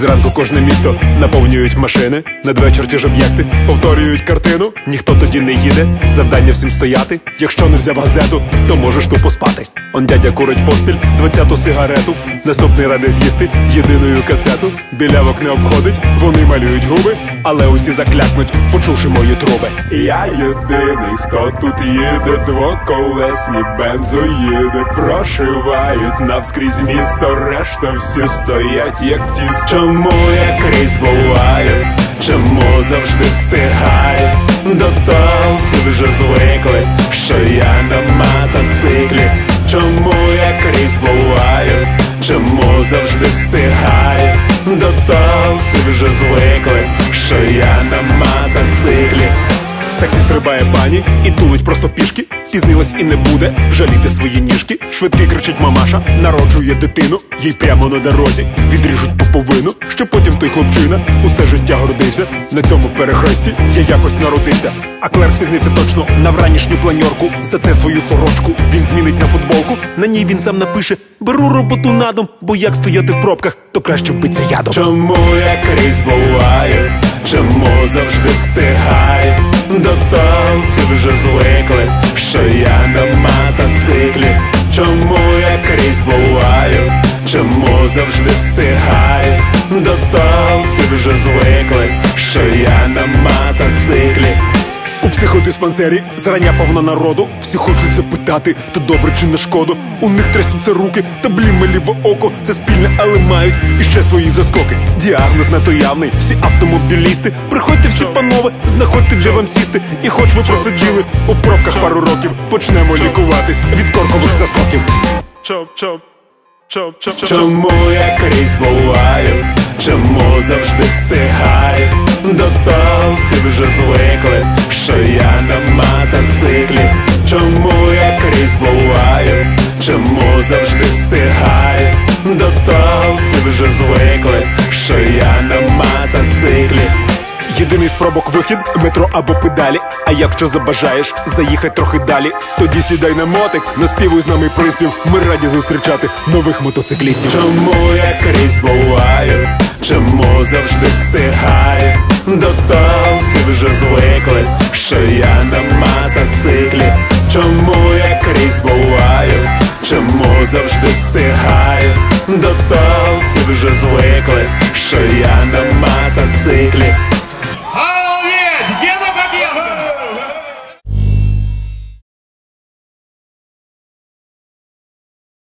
зранку кожне місто наповнюють машини, надвечір ті ж об'єкти, повторюють картину. Ніхто тоді не їде, завдання всім стояти. Якщо не взяв газету, то можеш тупо спати. Он дядя курить поспіль, двадцяту сигарету. Наступний ради з'їсти єдиною касету. Білявок не обходить, вони малюють губи, але усі заклякнуть, почувши мої труби. Я єдиний, хто тут їде, двоколесні бензоїди прошивають навскрізь місто, решта всі стоять, як тіс. Чому я крізь буваю? Чому завжди встигаю? До того всі вже звикли, що я на мотоциклі Чому я крізь буваю? Чому завжди встигаю? До того всі вже звикли, що я на мотоциклі з таксі стрибає пані і тулить просто пішки. Спізнилась і не буде жаліти свої ніжки. Швидкий кричить мамаша, народжує дитину, їй прямо на дорозі відріжуть поповину, що потім той хлопчина усе життя гордився. На цьому перехресті я якось народився. А Клер спізнився точно на вранішню планьорку. За це свою сорочку він змінить на футболку. На ній він сам напише: беру роботу на дом, бо як стояти в пробках, то краще вбиться ядом. Чому я крізь буваю? Чому завжди встигаю? До того всі вже звикли, що я на мотоциклі Чому я крізь буваю? Чому завжди встигаю? До того всі вже звикли, що я на мотоциклі у психодиспансері зрання повно народу. Всі хочуть запитати, то добре чи на шкоду. У них трясуться руки та бліме ліве око. Це спільне, але мають іще свої заскоки. Діагноз на то явний, всі автомобілісти. Приходьте всі, панове, знаходьте де вам сісти. І хоч ви просиділи у пробках пару років, почнемо лікуватись від коркових заскоків. Чому я крізь буваю? Чому завжди встигаю? До того всі вже звикли, що я на мотоциклі Чому я крізь буваю? Чому завжди встигаю? До того всі вже звикли, що я на мотоциклі Єдиний спробок вихід, метро або педалі. А якщо забажаєш заїхати трохи далі, тоді сідай на мотик, наспівуй з нами приспів. Ми раді зустрічати нових мотоциклістів. Чому я крізь буваю? Чому завжди встигаю? До того вже звикли, що я на мотоциклі Чому я крізь буваю? Чому завжди встигаю? До того всі вже звикли, що я на мотоциклі